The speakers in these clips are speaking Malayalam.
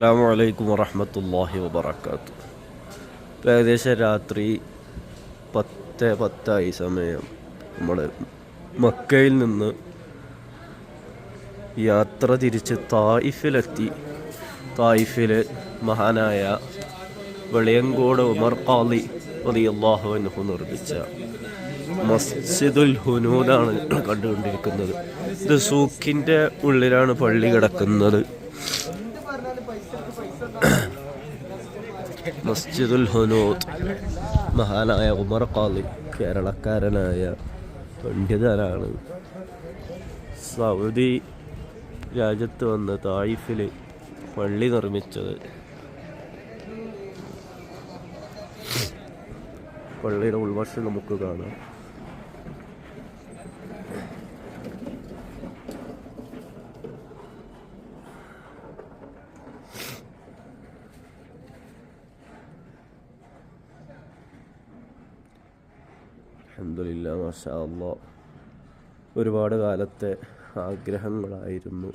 അസ്സാം വലൈക്കും വറഹമത്തല്ലാഹി വബർക്കാത്തു ഇപ്പം ഏകദേശം രാത്രി പത്ത് പത്തായി സമയം. നമ്മൾ മക്കയിൽ നിന്ന് യാത്ര തിരിച്ച് തായിഫിലെത്തി. തായിഫിൽ മഹാനായ വെളിയങ്കോട് ഉമർ ഖാലി റളിയല്ലാഹു അൻഹു നിർമ്മിച്ച മസ്ജിദുൽ ഹുനൂദാണ് കണ്ടുകൊണ്ടിരിക്കുന്നത്. ഇത് സൂക്കിന്റെ ഉള്ളിലാണ് പള്ളി കിടക്കുന്നത്. മസ്ജിദുൽ ഹുനൂത്ത് മഹാനായ ഉമർ ഖാലി കേരളക്കാരനായ പണ്ഡിതനാണ്. സൗദി രാജ്യത്ത് വന്ന് തായിഫിൽ പള്ളി നിർമ്മിച്ചത്. പള്ളിയുടെ ഉൾവശം നമുക്ക് കാണാം. അൽഹംദുലില്ലാ മാഷാ ഒരുപാട് കാലത്തെ ആഗ്രഹങ്ങളായിരുന്നു.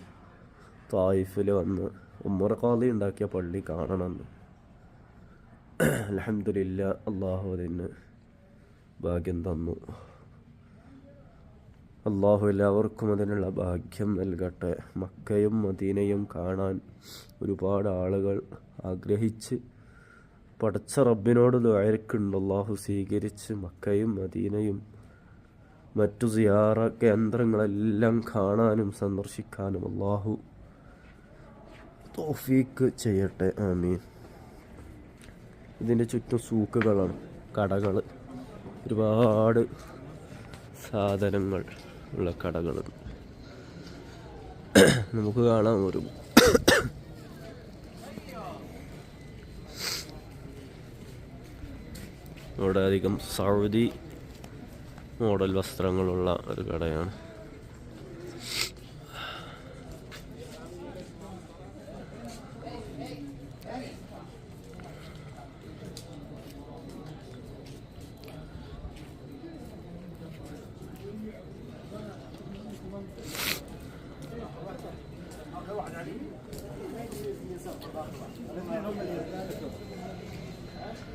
തായിഫിൽ വന്ന് ഉമ്മർ ഉണ്ടാക്കിയ പള്ളി കാണണമെന്ന്. അലഹമില്ല അള്ളാഹു അതിന് ഭാഗ്യം തന്നു. അള്ളാഹു എല്ലാവർക്കും അതിനുള്ള ഭാഗ്യം നൽകട്ടെ. മക്കയും മദീനയും കാണാൻ ഒരുപാട് ആളുകൾ ആഗ്രഹിച്ച് പടച്ച റബ്ബിനോട് ലോയർക്കുണ്ട് അള്ളാഹു സ്വീകരിച്ച് മക്കയും മദീനയും മറ്റു സിയാറ കേന്ദ്രങ്ങളെല്ലാം കാണാനും സന്ദർശിക്കാനും അള്ളാഹു തോഫീക്ക് ചെയ്യട്ടെ. ആമീൻ. ഇതിന്റെ ചുറ്റും സൂക്കുകളാണ് കടകൾ ഒരുപാട് സാധനങ്ങൾ ഉള്ള കടകൾ നമുക്ക് കാണാം ഒരു ഇവിടെ അധികം സൗദി മോഡൽ വസ്ത്രങ്ങളുള്ള ഒരു കടയാണ്.